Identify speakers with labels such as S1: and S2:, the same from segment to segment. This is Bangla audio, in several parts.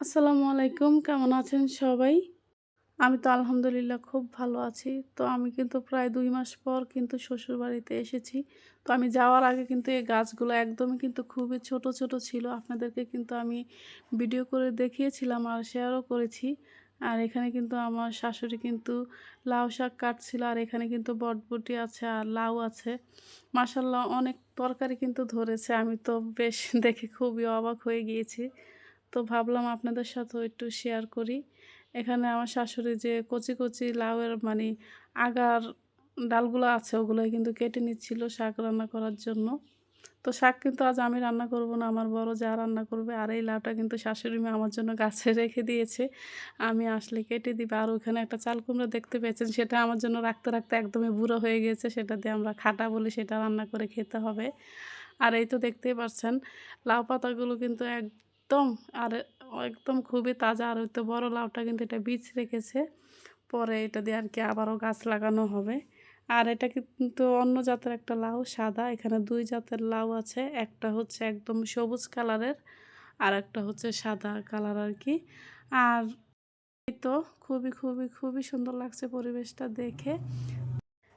S1: আসসালামু আলাইকুম, কেমন আছেন সবাই? আমি তো আলহামদুলিল্লাহ খুব ভালো আছি। তো আমি কিন্তু প্রায় দুই মাস পর কিন্তু শ্বশুরবাড়িতে এসেছি। তো আমি যাওয়ার আগে কিন্তু এই গাছগুলো একদমই কিন্তু খুবই ছোট ছোট ছিল। আপনাদেরকে কিন্তু আমি ভিডিও করে দেখিয়েছিলাম আর শেয়ারও করেছি। আর এখানে কিন্তু আমার শাশুড়ি কিন্তু লাউ শাক কাটছিল আর এখানে কিন্তু বটবটি আছে আর লাউ আছে। মাসাল্লাহ অনেক তরকারি কিন্তু ধরেছে। আমি তো বেশ দেখে খুবই অবাক হয়ে গিয়েছি। তো ভাবলাম আপনাদের সাথেও একটু শেয়ার করি। এখানে আমার শাশুড়ি যে কচি কচি লাউয়ের মানে আগার ডালগুলো আছে, ওগুলোই কিন্তু কেটে নিচ্ছিল শাক রান্না করার জন্য। তো শাক কিন্তু আজ আমি রান্না করব না, আমার বড় যা রান্না করবে, আর এই লাউটা কিন্তু শাশুড়ি মেয়ে আমার জন্য গাছে রেখে দিয়েছে। আমি আসলে কেটে দিবে, আর ওখানে একটা চাল কুমড়ো দেখতে পেয়েছেন, সেটা আমার জন্য রাখতে রাখতে একদমই বুড়ো হয়ে গেছে, সেটা দিয়ে আমরা খাটা বলি সেটা রান্না করে খেতে হবে। আর এই তো দেখতেই পাচ্ছেন লাউ পাতাগুলো কিন্তু এক একদম, আর একদম খুবই তাজা। আর ওই তো বড় লাউটা কিন্তু এটা বীজ রেখেছে। পরে এটা দিয়ে আর কি আবারও গাছ লাগানো হবে। আর এটা কিন্তু অন্য জাতের একটা লাউ, সাদা। এখানে দুই জাতের লাউ আছে। একটা হচ্ছে একদম সবুজ কালারের, আর একটা হচ্ছে সাদা কালার আর কি। আর তো খুবই খুবই খুবই সুন্দর লাগছে পরিবেশটা দেখে।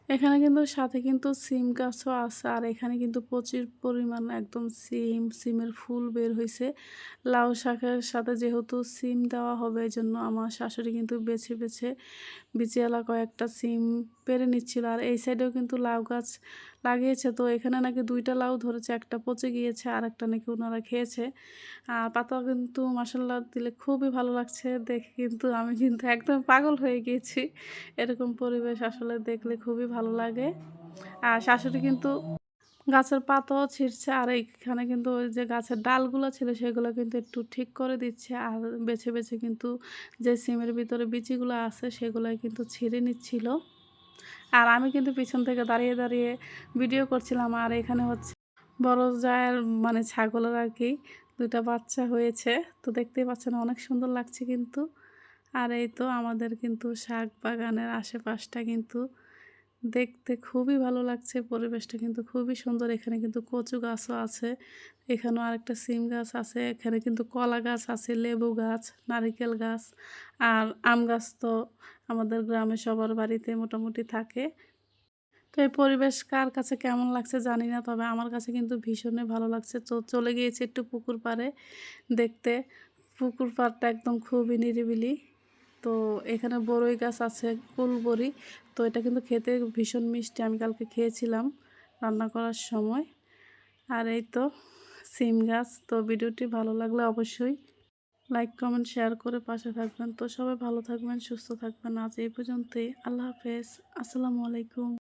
S1: এখানে কিন্তু সাথে কিন্তু সিম গাছও আছে, আর এখানে কিন্তু প্রচুর পরিমাণ একদম সিম, সিমের ফুল বের হয়েছে লাউ শাকের সাথে যেহেতু সিম দেওয়া হবে এই জন্য আমার শাশুড়ি কিন্তু বেছে বেছে বিচিয়ালা কয়েকটা সিম পেরে নিচ্ছিল। আর এই সাইডেও কিন্তু লাউ গাছ লাগিয়েছে। তো এখানে নাকি দুইটা লাউ ধরেছে, একটা পচে গিয়েছে আর একটা নাকি ওনারা খেয়েছে। আর পাতা কিন্তু মাসাল্লা দিলে খুবই ভালো লাগছে। দেখে কিন্তু আমি কিন্তু একদম পাগল হয়ে গিয়েছি। এরকম পরিবেশ আসলে দেখলে খুবই ভালো লাগে। আর শাশুড়ি কিন্তু গাছের পাতাও ছিঁড়ছে আর এইখানে কিন্তু ওই যে গাছের ডালগুলো ছিল সেগুলো কিন্তু একটু ঠিক করে দিচ্ছে। আর বেছে বেছে কিন্তু যে সিমের ভিতরে বিচিগুলো আছে সেগুলোই কিন্তু ছিঁড়ে নিচ্ছিল। আর আমি কিন্তু পিছন থেকে দাঁড়িয়ে দাঁড়িয়ে ভিডিও করছিলাম আর এখানে হচ্ছে বড় জায়ের মানে ছাগলের আর কি দুইটা বাচ্চা হয়েছে। তো দেখতেই পাচ্ছেন অনেক সুন্দর লাগছে কিন্তু। আর এই তো আমাদের কিন্তু শাক বাগানের আশেপাশটা কিন্তু দেখতে খুবই ভালো লাগছে, পরিবেশটা কিন্তু খুবই সুন্দর। এখানে কিন্তু কচু গাছও আছে, এখানেও আরেকটা সিম গাছ আছে, এখানে কিন্তু কলা গাছ আছে, লেবু গাছ, নারিকেল গাছ, আর আম গাছ তো আমাদের গ্রামে সবার বাড়িতে মোটামুটি থাকে। তো এই পরিবেশ কার কাছে কেমন লাগছে জানি না, তবে আমার কাছে কিন্তু ভীষণই ভালো লাগছে। তো চলে গিয়েছে একটু পুকুর পাড়ে দেখতে। পুকুর পাড়টা একদম খুবই নিরিবিলি। তো এখানে বড়ই গাছ আছে কুলবড়ি তো এটা কিন্তু খেতে ভীষণ মিষ্টি। আমি কালকে খেয়েছিলাম রান্না করার সময়। আর এই তো সিম গাছ। তো ভিডিওটি ভালো লাগলে অবশ্যই লাইক, কমেন্ট, শেয়ার করে পাশে থাকবেন। তো সবাই ভালো থাকবেন, সুস্থ থাকবেন। আজ এই পর্যন্তই। আল্লাহ হাফেজ। আসসালামু আলাইকুম।